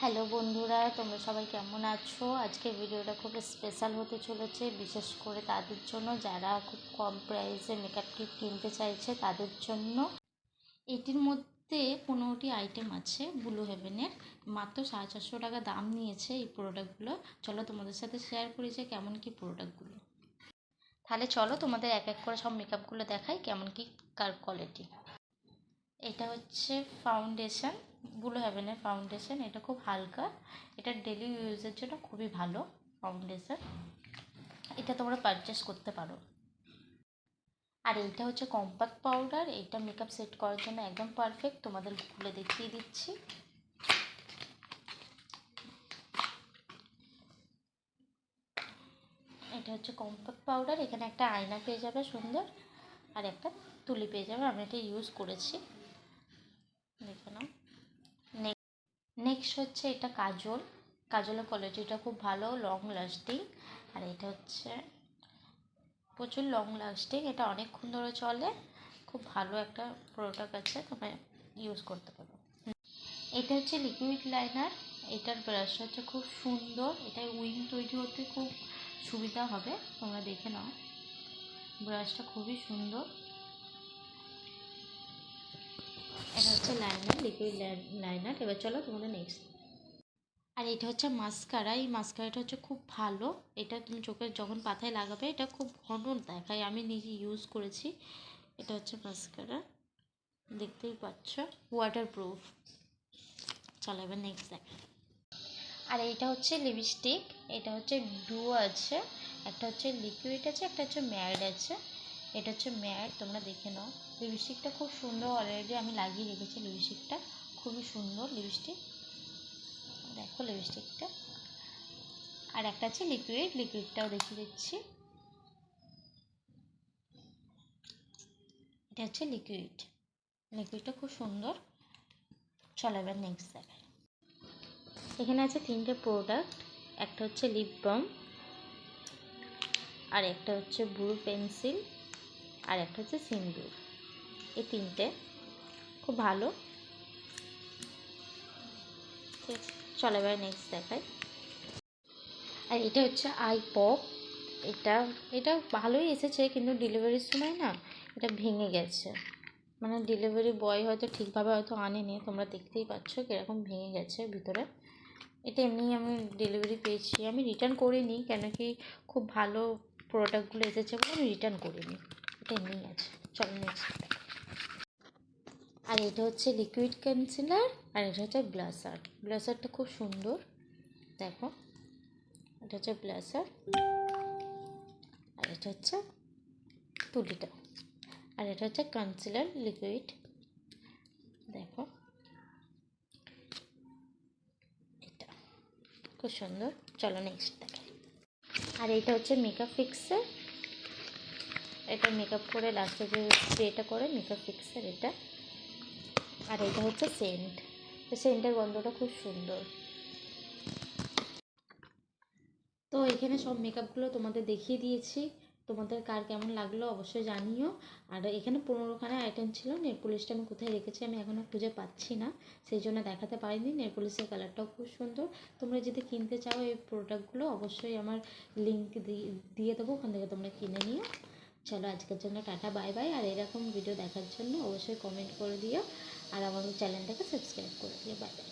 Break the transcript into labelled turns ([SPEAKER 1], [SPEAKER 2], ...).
[SPEAKER 1] Hello বন্ধুরা, তোমরা সবাই কেমন আছো? আজকে ভিডিওটা খুব স্পেশাল হতে চলেছে, বিশেষ করে তাদের জন্য। যারা খুব কম প্রাইসে মেকআপ কিট কিনতে চাইছে, তাদের জন্য। এটির মধ্যে পনেরোটি আইটেম আছে ব্লু হেভেনের মাত্র সাড়ে চারশো টাকা দাম নিয়েছে এই প্রোডাক্টগুলো চলো তোমাদের সাথে শেয়ার করি যে কেমন কি প্রোডাক্টগুলো তাহলে চলো তোমাদের এক এক করে সব মেকআপগুলো দেখাই, কেমন কি কার কোয়ালিটি এটা হচ্ছে ফাউন্ডেশন ব্লু হেভেনের ফাউন্ডেশন এটা খুব হালকা। এটা ডেলি ইউজের জন্য খুবই ভালো ফাউন্ডেশন এটা তোমরা পারচেস করতে পারো। আর এইটা হচ্ছে কম্প্যাক্ট পাউডার এইটা মেকআপ সেট করার জন্য একদম পারফেক্ট তোমাদের খুলে দেখিয়ে দিচ্ছি। এটা হচ্ছে কম্প্যাক্ট পাউডার এখানে একটা আয়না পেয়ে যাবে সুন্দর, আর একটা তুলি পেয়ে যাবে আমি এটা ইউজ করেছি। দেখে নাও। নেক্সট হচ্ছে এটা কাজল। কাজলের কোয়ালিটিটা খুব ভালো লং লাস্টিং আর এটা হচ্ছে প্রচুর লং লাস্টিং এটা অনেকক্ষণ ধরে চলে। খুব ভালো একটা প্রোডাক্ট আছে, তোমরা ইউজ করতে পারো। এটা হচ্ছে লিকুইড লাইনার এটার ব্রাশ হচ্ছে খুব সুন্দর। এটা উইং তৈরি হতে খুব সুবিধা হবে। তোমরা দেখে নাও। ব্রাশটা খুবই সুন্দর। এটা হচ্ছে লাইনার লিকুইড লাইনার এবার চলো তোমাদের নেক্সট আর এটা হচ্ছে মাস্কারা এই মাস্কারাটা হচ্ছে খুব ভালো। এটা তুমি চোখের যখন পাতায় লাগাবে, এটা খুব ঘন দেখায়। আমি নিজে ইউজ করেছি। এটা হচ্ছে মাস্কারা দেখতেই পাচ্ছ। ওয়াটার প্রুফ চলো এবার নেক্সট দেখ। আর এইটা হচ্ছে লিপস্টিক এটা হচ্ছে ডু আছে। একটা হচ্ছে লিকুইড আছে, একটা হচ্ছে ম্যাড আছে। এটা হচ্ছে ম্যাট, তোমরা দেখে নাও। লিপস্টিকটা খুব সুন্দর অলরেডি আমি লাগিয়ে রেখেছি লিপস্টিকটা। খুবই সুন্দর লিপস্টিক। দেখো লিপস্টিকটা। আর একটা আছে লিকুইড লিকুইডটাও দেখিয়ে দিচ্ছি। এটা হচ্ছে লিকুইড লিকুইডটা খুব সুন্দর। চলো এবার নেক্সট দেখাই। এখানে আছে তিনটে প্রোডাক্ট একটা হচ্ছে লিপ বাম আর একটা হচ্ছে ব্লু পেন্সিল আর একটা হচ্ছে সিন্দুর। এই তিনটে খুব ভালো। চলো এবার নেক্সট দেখাই। আর এটা হচ্ছে আই পপ। এটা এটা ভালোই এসেছে কিন্তু ডেলিভারির সময় না এটা ভেঙে গেছে। মানে ডেলিভারি বয় হয়তো ঠিকভাবে হয়তো আনেনি, তোমরা দেখতেই পাচ্ছ কীরকম ভেঙে গেছে ভিতরে। এটা এমনি আমি ডেলিভারি পেয়েছি। আমি রিটার্ন করিনি কেন কি খুব ভালো প্রোডাক্টগুলো এসেছে বলে আমি রিটার্ন করিনি। এমনিই আছে চলো নেক্সট আর এটা হচ্ছে লিকুইড কনসিলার আর এটা হচ্ছে ব্লাসার ব্লাসারটা খুব সুন্দর। দেখো। এটা হচ্ছে ব্লাসার আর এটা হচ্ছে তুলিটা। আর এটা হচ্ছে কনসিলার লিকুইড দেখো। এটা। খুব সুন্দর। চলো নেক্সট দেখাই আর এটা হচ্ছে মেকআপ ফিক্সার এটা মেকআপ করে লাস্টে যে স্প্রেটা করে মেকআপ ফিক্সার এটা। আর এটা হচ্ছে সেন্ট তো সেন্টের গন্ধটা খুব সুন্দর। তো এখানে সব মেকআপগুলো তোমাদের দেখিয়ে দিয়েছি। তোমাদের কার কেমন লাগল অবশ্যই জানিও। আর এখানে পনেরোখানা আইটেম ছিল নেল পলিশটা আমি কোথায় রেখেছি আমি এখনও খুঁজে পাচ্ছি না। সেই জন্য দেখাতে পারিনি নেল পলিশের কালারটাও খুব সুন্দর। তোমরা যদি কিনতে চাও এই প্রোডাক্টগুলো অবশ্যই আমার লিঙ্ক দিয়ে দেবো, ওখান থেকে তোমরা কিনে নিও। চলো আজকের জন্য টাটা, বাই বাই। আর এরকম ভিডিও দেখার জন্য অবশ্যই কমেন্ট করে দিও। আর আমার চ্যানেলটাকে সাবস্ক্রাইব করে দিও। Bye bye